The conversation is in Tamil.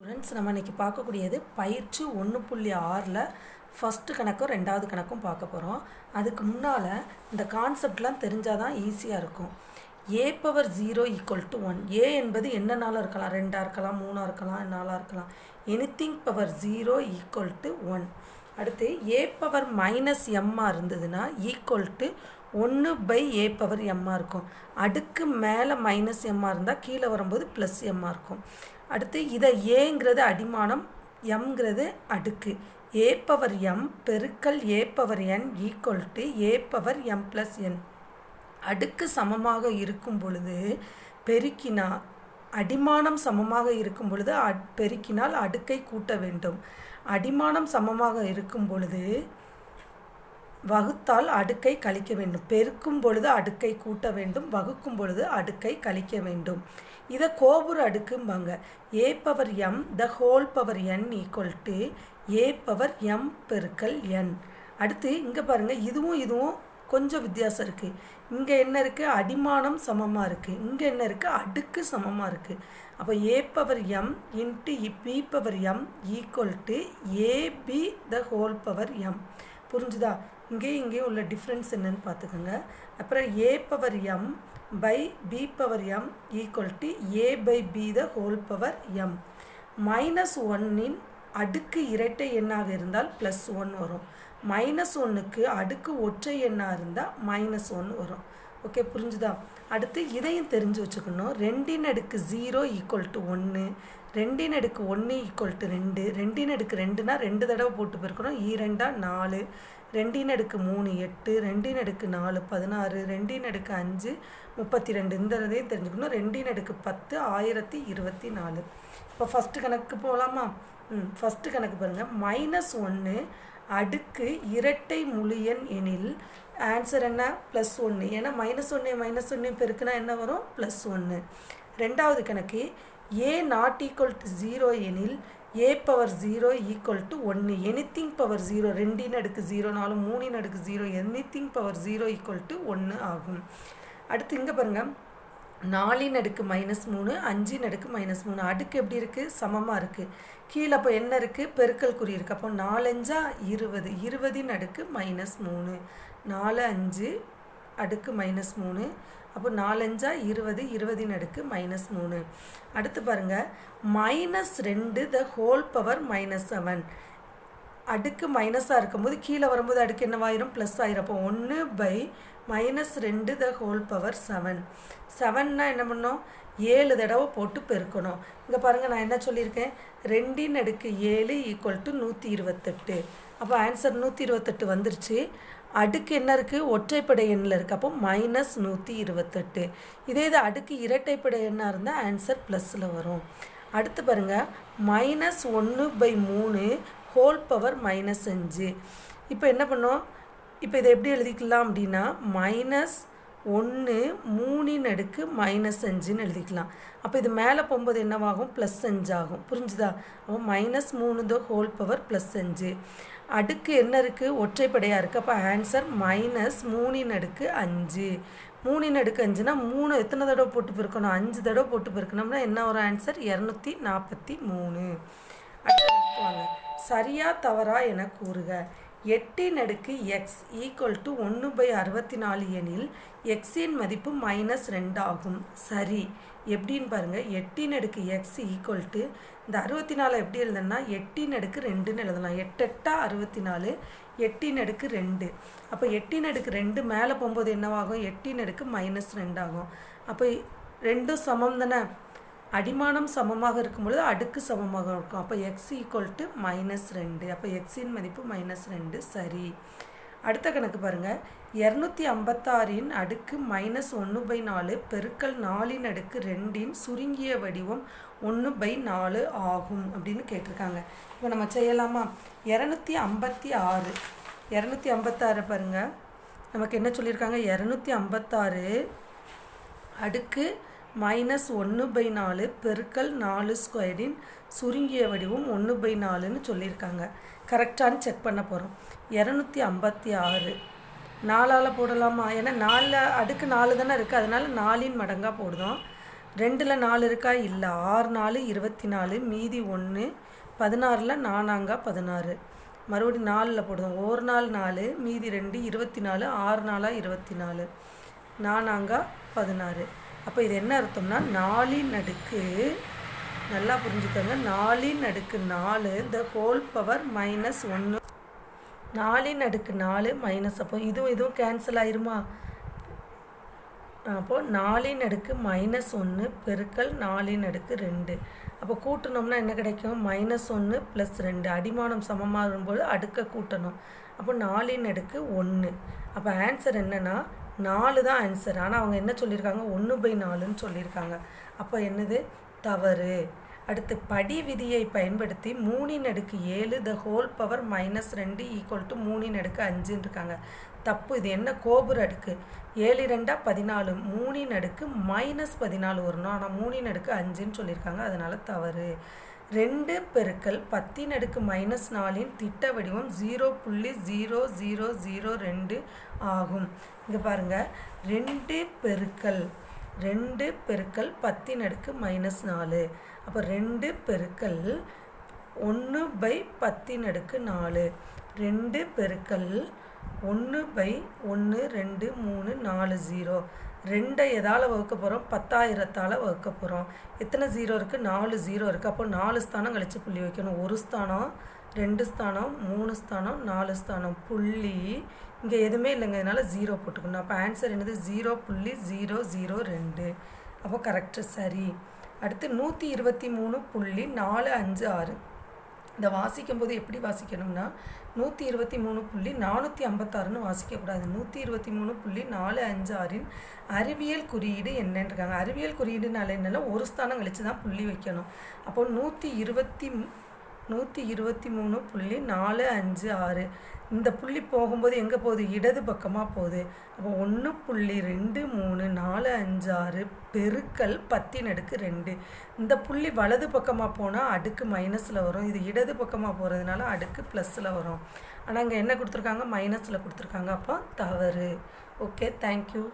ஃப்ரெண்ட்ஸ் நம்ம இன்றைக்கி பார்க்கக்கூடியது பயிற்சி ஒன்று புள்ளி ஆறில் ஃபஸ்ட்டு கணக்கும் ரெண்டாவது கணக்கும் பார்க்க போகிறோம் அதுக்கு முன்னால் இந்த கான்செப்ட்லாம் தெரிஞ்சால் தான் ஈஸியாக இருக்கும். A power zero equal to one A என்பது என்ன நாளாக இருக்கலாம். ரெண்டாக இருக்கலாம் மூணாக இருக்கலாம் நாலாக இருக்கலாம். Anything power zero equal to one அடுத்து ஏ பவர் மைனஸ் எம்மாக இருந்ததுன்னா ஈக்குவல் டு ஒன்று பை ஏ பவர் எம்மாக இருக்கும். அடுக்கு மேலே மைனஸ் எம்மாக இருந்தால் கீழே வரும்போது ப்ளஸ் எம்மாக இருக்கும். அடுத்து இதை ஏங்கிறது அடிமானம் எம்ங்கிறது அடுக்கு. ஏ பவர் எம் பெருக்கல் A power N equal to A power M plus N அடுக்கு சமமாக இருக்கும் பொழுது பெருக்கினா அடிமானம் சமமாக இருக்கும் பொழுது அட் பெருக்கினால் அடுக்கை கூட்ட வேண்டும். அடிமானம் சமமாக இருக்கும் பொழுது வகுத்தால் அடுக்கை கழிக்க வேண்டும். பெருக்கும் பொழுது அடுக்கை கூட்ட வேண்டும். வகுக்கும் பொழுது அடுக்கை கழிக்க வேண்டும். இதை கோபுர அடுக்கும்பாங்க. A power M the whole power N equal to A power M பெருக்கல் என். அடுத்து இங்கே பாருங்கள் இதுவும் இதுவும் கொஞ்சம் வித்தியாசம் இருக்குது இங்கே என்ன இருக்குது அடிமானம் சமமாக இருக்குது இங்கே என்ன இருக்குது அடுக்கு சமமாக இருக்குது அப்போ A power M into B power M equal to AB the whole power M. புரிஞ்சுதா? இங்கேயும் இங்கே உள்ள டிஃப்ரென்ஸ் என்னன்னு பார்த்துக்கோங்க. அப்புறம் A power M by B power M equal to A by B the whole power M minus ஒன்னின் அடுக்கு இரட்டை எண்ணாக இருந்தால் ப்ளஸ் ஒன் வரும். மைனஸ் ஒன்றுக்கு அடுக்கு ஒற்றை எண்ணாக இருந்தால் மைனஸ் ஒன் வரும். ஓகே புரிஞ்சுதா? அடுத்து இதையும் தெரிஞ்சு வச்சுக்கணும். ரெண்டின் அடுக்கு ஜீரோ ஈக்குவல் டு ஒன்று ரெண்டின் அடுக்கு ஒன்று ஈக்குவல் டு ரெண்டு ரெண்டின் அடுக்கு ரெண்டுனா ரெண்டு தடவை போட்டு போயிருக்கணும் ஈரெண்டா e நாலு. ரெண்டின் அடுக்கு மூணு எட்டு ரெண்டின் அடுக்கு நாலு பதினாறு ரெண்டின் அடுக்கு அஞ்சு முப்பத்தி ரெண்டு இந்த இதையும் தெரிஞ்சுக்கணும். ரெண்டின் அடுக்கு பத்து ஆயிரத்தி இருபத்தி நாலு. இப்போ ஃபஸ்ட்டு கணக்கு போகலாமா? ம் ஃபஸ்ட்டு கணக்கு பாருங்கள் மைனஸ் ஒன்று அடுக்கு இரட்டை முழியன் எனில் ஆன்சர் என்ன? ப்ளஸ் ஒன்று ஏன்னா மைனஸ் ஒன்று மைனஸ் ஒன்று பெருக்குனா என்ன வரும்? ப்ளஸ் ஒன்று ரெண்டாவது கணக்கு A not equal to zero எனில் A power zero equal to ஒன்று எனித்திங் பவர் ஜீரோ ரெண்டின் அடுக்கு ஜீரோ நாலு மூணின் அடுக்கு zero anything power zero equal to ஒன்று ஆகும். அடுத்து இங்கே பாருங்கள் நாலின் அடுக்கு மைனஸ் மூணு அஞ்சின் அடுக்கு மைனஸ் மூணு. அடுக்கு எப்படி இருக்குது சமமாக இருக்குது கீழே அப்போ என்ன இருக்குது பெருக்கல் குறி இருக்குது அப்போ நாலஞ்சா இருபது. இருபதின் அடுக்கு மைனஸ் மூணு. நாலு அஞ்சு அடுக்கு மைனஸ் மூணு. அப்போ நாலஞ்சா இருபது இருபதின் அடுக்கு மைனஸ் மூணு. அடுத்து பாருங்கள் மைனஸ் ரெண்டு the whole power minus seven அடுக்கு மைனஸாக இருக்கும்போது கீழே வரும்போது அடுக்கு என்னவாயிரும் ப்ளஸ் ஆயிரும். அப்போ ஒன்று பை மைனஸ் ரெண்டு த ஹோல் பவர் செவன் செவன்னா என்ன பண்ணோம்? ஏழு தடவை போட்டு பெருக்கணும். இங்கே பாருங்கள் நான் என்ன சொல்லியிருக்கேன்? ரெண்டின் அடுக்கு ஏழு ஈக்குவல் டு நூற்றி இருபத்தெட்டு. அப்போ ஆன்சர் நூற்றி இருபத்தெட்டு வந்துருச்சு. அடுக்கு என்ன இருக்குது ஒற்றைப்படை எண்ணில் இருக்குது அப்போ மைனஸ் நூற்றி இருபத்தெட்டு. இதே இது அடுக்கு இரட்டைப்படை எண்ணாக இருந்தால் ஆன்சர் ப்ளஸில் வரும். அடுத்து பாருங்கள் மைனஸ் ஒன்று பை மூணு ஹோல் பவர் மைனஸ் அஞ்சு. இப்போ என்ன பண்ணோம்? இப்போ இதை எப்படி எழுதிக்கலாம் அப்படின்னா மைனஸ் ஒன்று மூணின் அடுக்கு மைனஸ் அஞ்சுன்னு எழுதிக்கலாம். அப்போ இது மேலே போகும்போது என்னவாகும்? ப்ளஸ் அஞ்சு ஆகும். புரிஞ்சுதா? அப்போ மைனஸ் மூணு த ஹோல் பவர் ப்ளஸ் அஞ்சு. அடுக்கு என்ன இருக்குது ஒற்றைப்படையாக இருக்குது அப்போ ஆன்சர் மைனஸ் மூணின் அடுக்கு அஞ்சு. மூணின் அடுக்கு அஞ்சுனா மூணு எத்தனை தடவை போட்டு பிறக்கணும் அஞ்சு தடவை போட்டு பிறக்கணும்னா என்ன ஒரு ஆன்சர் இரநூத்தி நாற்பத்தி மூணு. அடுத்து சரியா தவறா என கூறுக. எட்டின் அடுக்கு எக்ஸ் ஈக்குவல் டு ஒன்று பை அறுபத்தி நாலு எனில் எக்ஸின் மதிப்பு மைனஸ் ரெண்டு ஆகும். சரி. எப்படின்னு பாருங்கள் எட்டின் அடுக்கு எக்ஸ் ஈக்குவல் டு இந்த அறுபத்தி நாலு எப்படி எழுதணும்னா எட்டின் அடுக்கு ரெண்டுன்னு எழுதலாம். எட்டெட்டா அறுபத்தி நாலு எட்டின் அடுக்கு ரெண்டு. அப்போ எட்டின் அடுக்கு ரெண்டு மேலே போகும்போது என்னவாகும்? எட்டின் அடுக்கு மைனஸ் ரெண்டு ஆகும். அப்போ ரெண்டும் சமம் தானே? அடிமானம் சமமாக இருக்கும் பொழுது அடுக்கு சமமாக இருக்கும். அப்போ எக்ஸ் ஈக்குவல் டு மைனஸ் ரெண்டு. அப்போ எக்ஸின் மதிப்பு மைனஸ் ரெண்டு. சரி. அடுத்த கணக்கு பாருங்கள் இரநூத்தி ஐம்பத்தாறின் அடுக்கு மைனஸ் ஒன்று பை நாலு பெருக்கல் நாலின் அடுக்கு ரெண்டின் சுருங்கிய வடிவம் ஒன்று பை நாலு ஆகும் அப்படின்னு கேட்டிருக்காங்க. இப்போ நம்ம செய்யலாமா? இரநூத்தி ஐம்பத்தி ஆறு இரநூத்தி ஐம்பத்தாறு பாருங்கள் நமக்கு என்ன சொல்லியிருக்காங்க? இரநூத்தி ஐம்பத்தாறு அடுக்கு மைனஸ் ஒன்று பை நாலு பெருக்கல் நாலு ஸ்கொயரின் சுருங்கிய வடிவம் ஒன்று பை நாலுன்னு சொல்லியிருக்காங்க. கரெக்டானு செக் பண்ண போகிறோம் இரநூத்தி ஐம்பத்தி ஆறு. நாலால் போடலாமா? ஏன்னா நாலில் அடுக்கு நாலு தானே இருக்குது அதனால் நாலின் மடங்காக போடுதோம். ரெண்டில் நாலு இருக்கா? இல்லை. ஆறு நாலு இருபத்தி நாலு மீதி ஒன்று பதினாறில் நானாங்கா பதினாறு. மறுபடியும் நாலில் போடுவோம் ஒரு நாள் நாலு மீதி ரெண்டு இருபத்தி நாலு ஆறு நாளாக இருபத்தி நாலு. நானாங்கா பதினாறு. அப்போ இது என்ன அர்த்தம்னா நாலின் அடுக்கு நல்லா புரிஞ்சுக்கோங்க. நாலின் அடுக்கு நாலு த ஹோல் பவர் மைனஸ் ஒன்று நாலின் அடுக்கு நாலு மைனஸ் அப்போ இதுவும் இதுவும் கேன்சல் ஆயிருமா? அப்போது நாலின் அடுக்கு மைனஸ் ஒன்று பெருக்கல் நாலின் அடுக்கு ரெண்டு. அப்போ கூட்டணும்னா என்ன கிடைக்கும்? மைனஸ் ஒன்று ப்ளஸ் ரெண்டு. அடிமானம் சமமாகும்போது அடுக்க கூட்டணும். அப்போ நாலின் அடுக்கு ஒன்று அப்போ ஆன்சர் என்னென்னா நாலு தான் ஆன்சர் ஆனால் அவங்க என்ன சொல்லியிருக்காங்க? ஒன்று பை நாலுன்னு சொல்லியிருக்காங்க. அப்போ என்னது? தவறு. அடுத்து படி விதியை பயன்படுத்தி மூணின் அடுக்கு ஏழு த ஹோல் பவர் மைனஸ் ரெண்டு ஈக்குவல் டு மூணின் அடுக்கு அஞ்சுன்னு இருக்காங்க. தப்பு. இது என்ன? கோபுர அடுக்கு. ஏழு ரெண்டா பதினாலு. மூணின் அடுக்கு மைனஸ் பதினாலு வரணும். ஆனால் மூணின் அடுக்கு அஞ்சுன்னு சொல்லியிருக்காங்க. அதனால் தவறு. ரெண்டு பெருக்கல் பத்தின் அடுக்கு மைனஸ் நாலின் திட்ட வடிவம் ஜீரோ புள்ளி ஜீரோ ஜீரோ ஜீரோ ரெண்டு ஆகும். இங்கே பாருங்கள் ரெண்டு பெருக்கல் ரெண்டு பெருக்கல் பத்தின் அடுக்கு மைனஸ் நாலு. அப்போ ரெண்டு பெருக்கல் ஒன்று பை பத்தின் அடுக்கு நாலு. ரெண்டு பெருக்கல் ஒன்று பை ஒன்று ரெண்டு மூணு நாலு ஜீரோ ரெண்டை எதால் வகுக்க போகிறோம் பத்தாயிரத்தால் வகுக்க போகிறோம் எத்தனை ஜீரோ இருக்குது நாலு ஜீரோ இருக்குது அப்போ நாலு ஸ்தானம் கழித்து புள்ளி வைக்கணும். ஒரு ஸ்தானம் ரெண்டு ஸ்தானம் மூணு ஸ்தானம் நாலு ஸ்தானம். புள்ளி இங்கே எதுவுமே இல்லைங்க. இதனால் ஜீரோ போட்டுக்கணும். அப்போ ஆன்சர் என்னது? ஜீரோ புள்ளி ஜீரோ ஜீரோ ரெண்டு. அப்போ கரெக்டு சரி. அடுத்து நூற்றி இருபத்தி மூணு புள்ளி நாலு அஞ்சு ஆறு. இந்த வாசிக்கும் போது எப்படி வாசிக்கணும்னா நூற்றி இருபத்தி மூணு புள்ளி நானூற்றி ஐம்பத்தாறுன்னு வாசிக்கக்கூடாது. நூற்றி இருபத்தி மூணு புள்ளி நாலு அஞ்சு ஆறின் அறிவியல் குறியீடு என்னன்னு இருக்காங்க அறிவியல் குறியீடுனால என்னென்னா ஒரு ஸ்தானம் கழித்து தான் புள்ளி வைக்கணும். அப்போ நூற்றி இருபத்தி நூற்றி இருபத்தி மூணு புள்ளி நாலு அஞ்சு ஆறு. இந்த புள்ளி போகும்போது எங்கே போகுது? இடது பக்கமாக போகுது. அப்போ ஒன்று புள்ளி ரெண்டு மூணு நாலு அஞ்சு ஆறு பெருக்கல் பத்தின் அடுக்கு ரெண்டு. இந்த புள்ளி வலது பக்கமாக போனால் அடுக்கு மைனஸில் வரும். இது இடது பக்கமாக போகிறதுனால அடுக்கு ப்ளஸில் வரும். ஆனால் இங்கே என்ன கொடுத்துருக்காங்க? மைனஸில் கொடுத்துருக்காங்க. அப்போ தவறு. Okay thank you